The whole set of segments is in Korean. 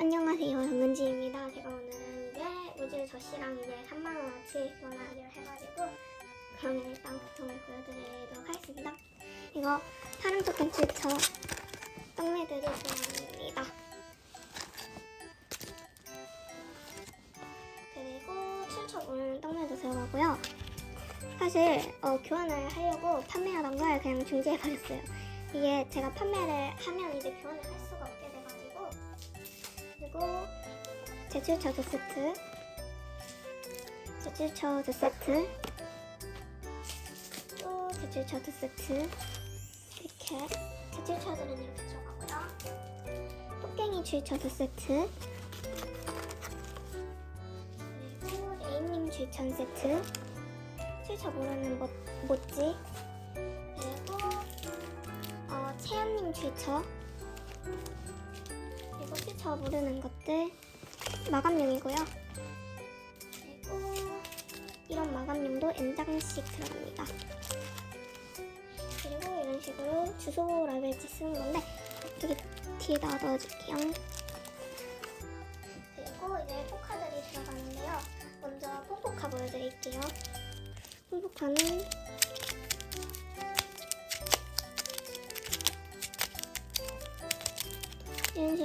안녕하세요 정은지입니다. 제가 오늘은 이제 우주 저씨랑 이제 3만원어치 교환하기로 해가지고 그러면 일단 구성을 보여드리도록 하겠습니다. 이거 사랑 토큰 출처 떡매들이 좋아합니다. 그리고 출처 오는 떡매도 들어가고요. 사실 어, 교환을 하려고 판매하던 걸 그냥 중지해버렸어요. 이게 제가 판매를 하면 이제 교환을 할 수가 없게 그리고 제출처 두 세트. 제출처 두 세트. 또 제출처 두 세트. 이렇게 제출처들은 이렇게 들어가고요. 토깽이 출처 두 세트. 그리고 레인님 출천 세트. 출처 모르는 못, 못지? 그리고 어, 채연님 출처 출처 모르는 것들 마감용이고요. 그리고 이런 마감용도 N장씩 들어갑니다. 그리고 이런 식으로 주소 라벨지 쓰는 건데 여기 뒤에다 넣어줄게요. 그리고 이제 포카들이 들어가는데요. 먼저 뽕포카 보여드릴게요. 뽕포카는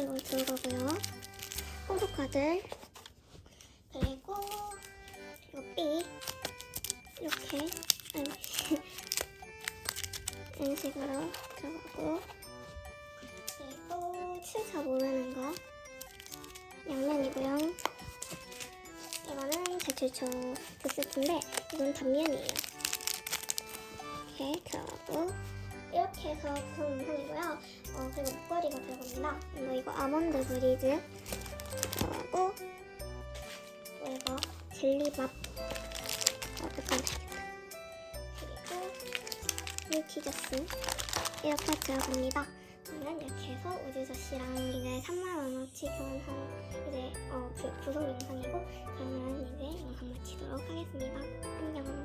식으로 들어가고요. 뽕포카들 그리고 이거 B 이렇게. 아이고, 이런 식으로 들어가고. 그리고 출사 모르는 거. 양면이고요. 이거는 제출처 두 세트인데 이건 단면이에요. 이렇게 들어가고 이렇게 해서 구성 영상이고요. 어, 그리고 목걸이가 들어갑니다. 이거 이거 아몬드 브리즈 들어가고 또 이거 젤리밥 어, 되겠다. 그리고 물티저스 이렇게 들어갑니다. 그러면 이렇게 해서 우주저씨랑 이제 3만원어치 교환한 이제 어, 그 구성 영상이고 그러면 이제 영상 마치도록 하겠습니다. 안녕.